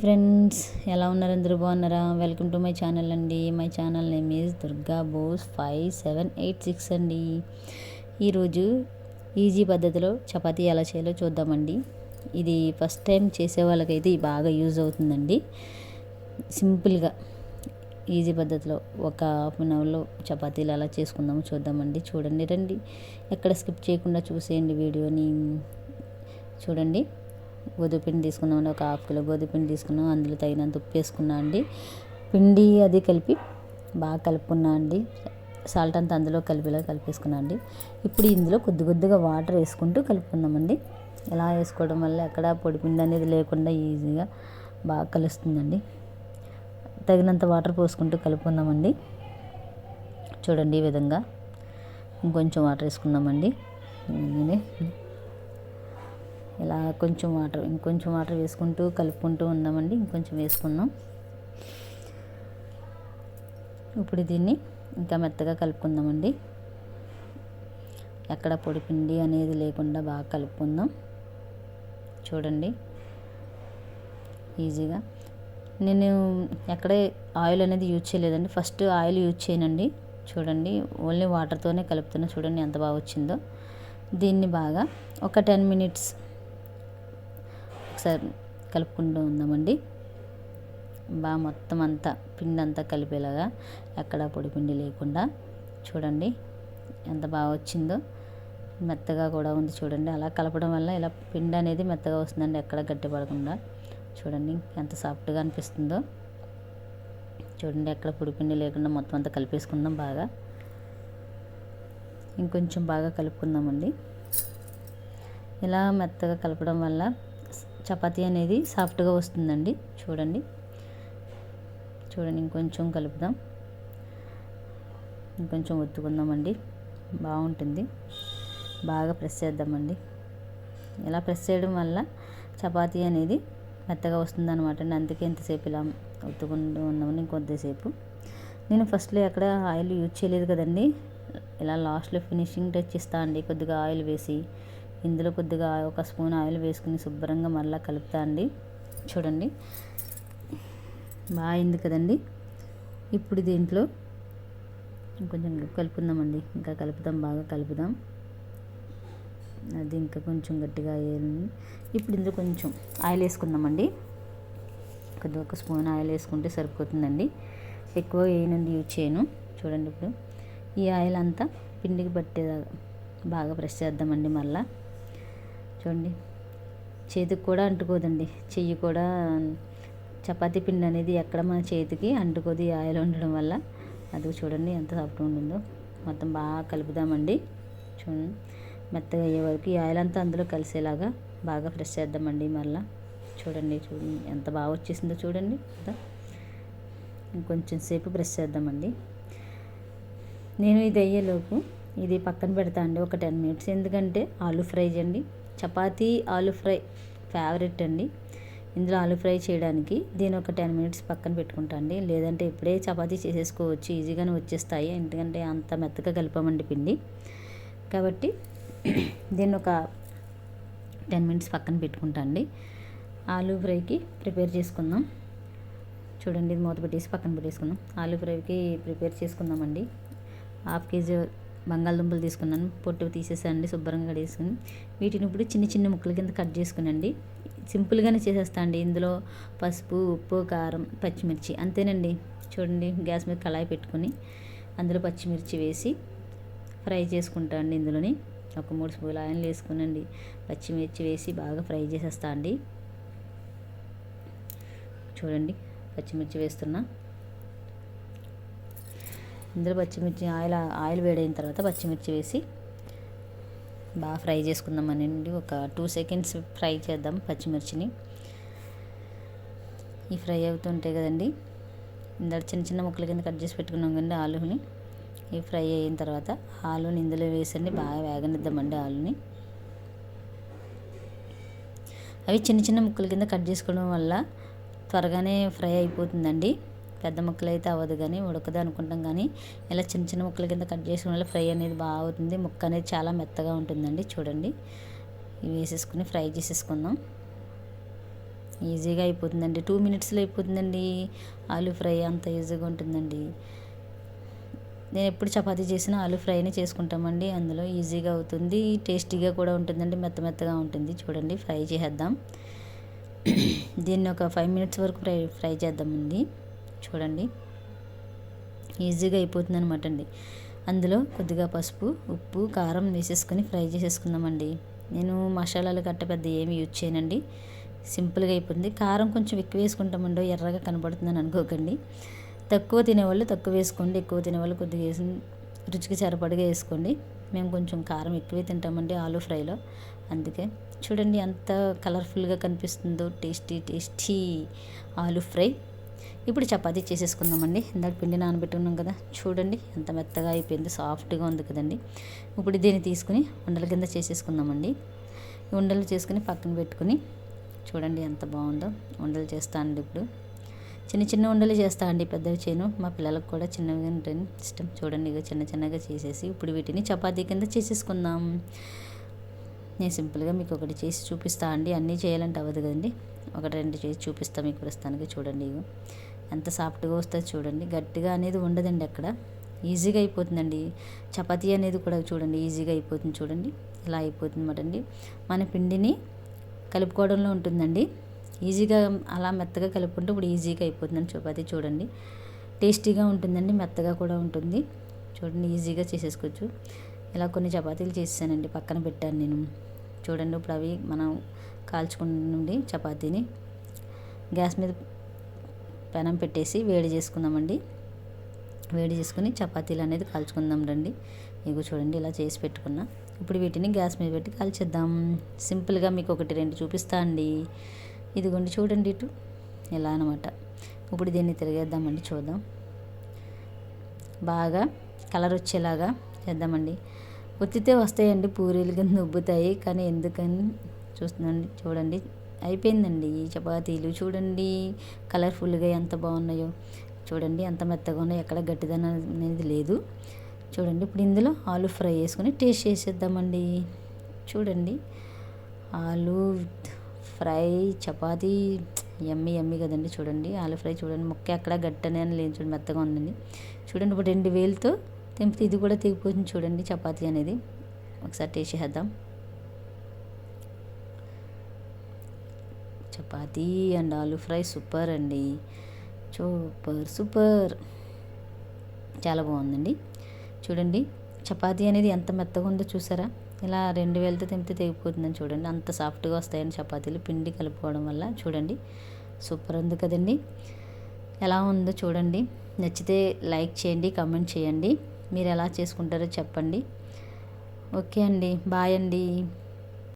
Friends ఎలా ఉన్నారు? అందరూ బాగున్నారా? వెల్కమ్ టు మై ఛానల్ అండి. My channel name is Durga Bose five seven eight six అండి. ఈరోజు ఈజీ పద్ధతిలో చపాతీ ఎలా చేయాలో చూద్దామండి. ఇది ఫస్ట్ టైం చేసే వాళ్ళకైతే బాగా యూజ్ అవుతుందండి. సింపుల్గా ఈజీ పద్ధతిలో ఒక హాఫ్ అన్ అవర్లో చపాతీలు ఎలా చేసుకుందామో చూద్దామండి. చూడండి రండి. ఎక్కడ స్కిప్ చేయకుండా చూసేయండి వీడియోని. చూడండి. గోధుమపిండి తీసుకున్నామండి ఒక హాఫ్ కిలో గోధుమపిండి తీసుకున్నాం. అందులో తగినంత ఉప్పు వేసుకున్నా అండి. పిండి అది కలిపి బాగా కలుపుకున్నా అండి. సాల్ట్ అంతా అందులో కలిపిలా కలిపేసుకున్నా అండి. ఇప్పుడు ఇందులో కొద్ది కొద్దిగా వాటర్ వేసుకుంటూ కలుపుకున్నామండి ఇలా వేసుకోవడం వల్ల ఎక్కడ పొడిపిండి అనేది లేకుండా ఈజీగా బాగా కలుస్తుందండి. తగినంత వాటర్ పోసుకుంటూ కలుపుకుందామండి చూడండి ఈ విధంగా ఇంకొంచెం వాటర్ వేసుకున్నామండి ఇలా కొంచెం వాటర్ ఇంకొంచెం వాటర్ వేసుకుంటూ కలుపుకుంటూ ఉందామండి. ఇంకొంచెం వేసుకుందాం. ఇప్పుడు దీన్ని ఇంకా మెత్తగా కలుపుకుందామండి. ఎక్కడ పొడి పిండి అనేది లేకుండా బాగా కలుపుకుందాం. చూడండి. ఈజీగా. నేను ఎక్కడే ఆయిల్ అనేది యూజ్ చేయలేదండి. ఫస్ట్ ఆయిల్ యూజ్ చేయనండి. చూడండి. ఓన్లీ వాటర్తోనే కలుపుతున్నా. చూడండి ఎంత బాగా వచ్చిందో. దీన్ని బాగా ఒక టెన్ మినిట్స్ ఒకసారి కలుపుకుంటూ ఉందామండి. బాగా మొత్తం అంతా పిండి అంతా కలిపేలాగా ఎక్కడ పొడి పిండి లేకుండా చూడండి ఎంత బాగా వచ్చిందో. మెత్తగా కూడా ఉంది చూడండి. అలా కలపడం వల్ల ఇలా పిండి అనేది మెత్తగా వస్తుందండి ఎక్కడ గట్టి పడకుండా. చూడండి ఎంత సాఫ్ట్గా అనిపిస్తుందో. చూడండి ఎక్కడ పొడి పిండి లేకుండా మొత్తం అంతా కలిపేసుకుందాం బాగా. ఇంకొంచెం బాగా కలుపుకుందామండి. ఇలా మెత్తగా కలపడం వల్ల చపాతీ అనేది సాఫ్ట్గా వస్తుందండి. చూడండి. చూడండి ఇంకొంచెం కలుపుదాం. ఇంకొంచెం ఒత్తుకుందామండి. బాగుంటుంది. బాగా ప్రెస్ చేద్దామండి. ఇలా ప్రెస్ చేయడం వల్ల చపాతీ అనేది మెత్తగా వస్తుంది అనమాట అండి. అందుకే ఎంతసేపు ఇలా ఒత్తుకుంటూ ఉన్నామని ఇంకొద్దిసేపు. నేను ఫస్ట్లో ఎక్కడ ఆయిల్ యూజ్ చేయలేదు కదండి. ఇలా లాస్ట్లో ఫినిషింగ్ టచ్ ఇస్తా అండి. కొద్దిగా ఆయిల్ వేసి ఇందులో కొద్దిగా ఒక స్పూన్ ఆయిల్ వేసుకుని శుభ్రంగా మళ్ళీ కలుపుతా అండి. చూడండి. బాగా అయింది కదండి. ఇప్పుడు దీంట్లో కొంచెం కలుపుకుందామండి. ఇంకా కలుపుదాం బాగా కలుపుదాం. అది ఇంకా కొంచెం గట్టిగా అయ్యింది ఇప్పుడు ఇందులో కొంచెం ఆయిల్ వేసుకుందామండి. కొద్దిగా ఒక స్పూన్ ఆయిల్ వేసుకుంటే సరిపోతుందండి. ఎక్కువ వేయనండి యూజ్ చేయను. చూడండి ఇప్పుడు. ఈ ఆయిల్ అంతా పిండికి పట్టేదాకా బాగా ప్రెస్ చేద్దామండి మళ్ళీ చూడండి. చేతికి కూడా అంటుకోదండి. చెయ్యి కూడా చపాతీ పిండి అనేది ఎక్కడ మన చేతికి అంటుకోదు ఈ ఆయిల్ ఉండడం వల్ల. అది చూడండి ఎంత సాఫ్ట్గా ఉంటుందో. మొత్తం బాగా కలుపుదామండి. చూడండి. మెత్తగా అయ్యే వరకు ఈ ఆయిల్ అంతా అందులో కలిసేలాగా బాగా ఫ్రెష్ చేద్దామండి మళ్ళీ. చూడండి చూడండి. ఎంత బాగా వచ్చేసిందో చూడండి. ఇంకొంచెం సేపు ప్రెస్ చేద్దామండి. నేను ఇది అయ్యేలోపు ఇది పక్కన పెడతా అండి. ఒక టెన్ మినిట్స్. ఎందుకంటే ఆలు ఫ్రై చేయండి చపాతీ ఆలు ఫ్రై ఫేవరెట్ అండి. ఇందులో ఆలు ఫ్రై చేయడానికి దీని ఒక టెన్ మినిట్స్ పక్కన పెట్టుకుంటా అండి. లేదంటే ఇప్పుడే చపాతీ చేసేసుకోవచ్చు ఈజీగానే వచ్చేస్తాయి. ఎందుకంటే అంత మెత్తగా కలిపామండి పిండి. కాబట్టి దీన్ని ఒక టెన్ మినిట్స్ పక్కన పెట్టుకుంటా అండి. ఆలు ఫ్రైకి ప్రిపేర్ చేసుకుందాం. చూడండి ఇది మూత పెట్టేసి పక్కన పెట్టేసుకుందాం. ఆలూ ఫ్రైకి ప్రిపేర్ చేసుకుందామండి. హాఫ్ కేజీ బంగాళదుంపలు తీసుకున్నాను. పొట్టు తీసేసండి శుభ్రంగా కడిగేసుకుని. వీటిని ఇప్పుడు చిన్న చిన్న ముక్కల కింద కట్ చేసుకునండి. సింపుల్గానే చేసేస్తా అండి. ఇందులో పసుపు ఉప్పు కారం పచ్చిమిర్చి అంతేనండి. చూడండి గ్యాస్ మీద కళాయి పెట్టుకుని అందులో పచ్చిమిర్చి వేసి ఫ్రై చేసుకుంటా అండి ఇందులోని. ఒక మూడు స్పూన్లు ఆయిల్ వేసుకునండి. పచ్చిమిర్చి వేసి బాగా ఫ్రై చేసేస్తా అండి. చూడండి పచ్చిమిర్చి వేస్తున్నా. ఇందులో పచ్చిమిర్చి ఆయిల్ ఆయిల్ వేడైన తర్వాత పచ్చిమిర్చి వేసి బాగా ఫ్రై చేసుకుందామనండి ఒక టూ సెకండ్స్ ఫ్రై చేద్దాం పచ్చిమిర్చిని. ఈ ఫ్రై అవుతుంటాయి కదండి. ఇందాక చిన్న చిన్న ముక్కల కింద కట్ చేసి పెట్టుకున్నాం కదండి ఆలుని. ఈ ఫ్రై అయిన తర్వాత ఆలుని ఇందులో వేసండి బాగా వేగనిద్దామండి ఆలుని. అవి చిన్న చిన్న ముక్కల కింద కట్ చేసుకోవడం వల్ల త్వరగానే ఫ్రై అయిపోతుందండి. పెద్ద ముక్కలు అయితే అవ్వదు కానీ ఉడకదు అనుకుంటాం కానీ ఇలా చిన్న చిన్న ముక్కల కింద కట్ చేసుకోవడం వల్ల ఫ్రై అనేది బాగా అవుతుంది. ముక్క అనేది చాలా మెత్తగా ఉంటుందండి. చూడండి. ఇవి వేసేసుకుని ఫ్రై చేసేసుకుందాం. ఈజీగా అయిపోతుందండి. టూ మినిట్స్లో అయిపోతుందండి. ఆలూ ఫ్రై అంత ఈజీగా ఉంటుందండి. నేను ఎప్పుడు చపాతీ చేసినా ఆలూ ఫ్రైనే చేసుకుంటామండి. అందులో ఈజీగా అవుతుంది. టేస్టీగా కూడా ఉంటుందండి. మెత్త మెత్తగా ఉంటుంది. చూడండి. ఫ్రై చేసేద్దాం. దీన్ని ఒక ఫైవ్ మినిట్స్ వరకు ఫ్రై ఫ్రై చేద్దామండి. చూడండి. ఈజీగా అయిపోతుంది అనమాట అండి. అందులో కొద్దిగా పసుపు ఉప్పు కారం వేసేసుకొని ఫ్రై చేసేసుకుందామండి. నేను మసాలాలు గట్ట పెద్ద ఏమి యూజ్ చేయనండి. సింపుల్గా అయిపోతుంది. కారం కొంచెం ఎక్కువ వేసుకుంటామండో ఎర్రగా కనబడుతుందని అనుకోకండి. తక్కువ తినేవాళ్ళు తక్కువ వేసుకోండి. ఎక్కువ తినేవాళ్ళు కొద్దిగా వేసి రుచికి సరిపడగా వేసుకోండి. మేము కొంచెం కారం ఎక్కువే తింటామండి ఆలూ ఫ్రైలో. అందుకే చూడండి ఎంత కలర్ఫుల్గా కనిపిస్తుందో టేస్టీ టేస్టీ ఆలూ ఫ్రై. ఇప్పుడు చపాతీ చేసేసుకుందామండి. ఇందాక పిండి నానబెట్టుకున్నాం కదా. చూడండి ఎంత మెత్తగా అయిపోయింది. సాఫ్ట్గా ఉంది కదండి. ఇప్పుడు దీన్ని తీసుకుని ఉండల కింద చేసేసుకుందామండి. ఉండలు చేసుకుని పక్కన పెట్టుకుని చూడండి ఎంత బాగుందో. ఉండలు చేస్తానండి ఇప్పుడు. చిన్న చిన్న ఉండలు చేస్తా అండి పెద్దవి చేయను మా పిల్లలకు కూడా చిన్నగా ఉంటాయి ఇష్టం. చూడండి ఇక చిన్న చిన్నగా చేసేసి ఇప్పుడు వీటిని చపాతీ కింద చేసేసుకుందాం. నేను సింపుల్గా మీకు ఒకటి చేసి చూపిస్తా అండి. అన్నీ చేయాలంటే అవ్వదు కదండి. ఒకటి రెండు చేసి చూపిస్తా మీకు ప్రస్తుతానికి చూడండి ఇగో. ఎంత సాఫ్ట్గా వస్తుంది చూడండి. గట్టిగా అనేది ఉండదండి అక్కడ. ఈజీగా అయిపోతుందండి. చపాతీ అనేది కూడా చూడండి ఈజీగా అయిపోతుంది చూడండి. ఇలా అయిపోతుంది అన్నమాట అండి. మన పిండిని కలుపుకోవడంలో ఉంటుందండి. ఈజీగా అలా మెత్తగా కలుపుకుంటే ఇప్పుడు ఈజీగా అయిపోతుందండి చపాతీ చూడండి. టేస్టీగా ఉంటుందండి మెత్తగా కూడా ఉంటుంది. చూడండి ఈజీగా చేసేసుకోవచ్చు. ఇలా కొన్ని చపాతీలు చేసానండి పక్కన పెట్టాను నేను. చూడండి ఇప్పుడు అవి మనం కాల్చుకుని చపాతీని గ్యాస్ మీద పెనం పెట్టేసి వేడి చేసుకుందామండి. వేడి చేసుకుని చపాతీలు అనేది కాల్చుకుందాం రండి. ఇగో చూడండి ఇలా చేసి పెట్టుకున్నా. ఇప్పుడు వీటిని గ్యాస్ మీద పెట్టి కాల్చేద్దాం. సింపుల్గా మీకు ఒకటి రెండు చూపిస్తా అండి. ఇదిగోండి చూడండి ఇటు. ఇలా అనమాట ఇప్పుడు దీన్ని తిరిగేద్దామండి చూద్దాం. బాగా కలర్ వచ్చేలాగా చేద్దామండి. ఉత్తితే వస్తాయండి పూరీలు కింద ఉబ్బుతాయి కానీ ఎందుకని చూస్తుందండి చూడండి. అయిపోయిందండి ఈ చపాతీలు. చూడండి కలర్ఫుల్గా ఎంత బాగున్నాయో. చూడండి ఎంత మెత్తగా ఉన్నాయో ఎక్కడ గట్టిదనం అనేది లేదు. చూడండి ఇప్పుడు ఇందులో ఆలు ఫ్రై చేసుకుని టేస్ట్ చేసేద్దామండి. చూడండి. ఆలు ఫ్రై చపాతీ ఎమ్మి ఎమ్మి కదండి. చూడండి ఆలు ఫ్రై చూడండి. ముక్క ఎక్కడ గట్టనే లేదు. చూడండి మెత్తగా ఉందండి. చూడండి ఇప్పుడు రెండు వేలతో తెంపితే ఇది కూడా తెగిపోతుంది చూడండి చపాతీ అనేది. ఒకసారి టేస్ట్ చేద్దాం. Chapati and aloo fry super అండి. Super super. చాలా బాగుందండి. చూడండి చపాతీ అనేది ఎంత మెత్తగా ఉందో చూసారా? ఇలా రెండు వేలతో తెంపితే తెగిపోతుందని చూడండి. అంత సాఫ్ట్గా వస్తాయని చపాతీలు పిండి కలుపుకోవడం వల్ల చూడండి. సూపర్ ఉంది కదండి. ఎలా ఉందో చూడండి. నచ్చితే లైక్ చేయండి కామెంట్ చేయండి. మీరు ఎలా చేసుకుంటారో చెప్పండి. ఓకే అండి. బాయ్ అండి.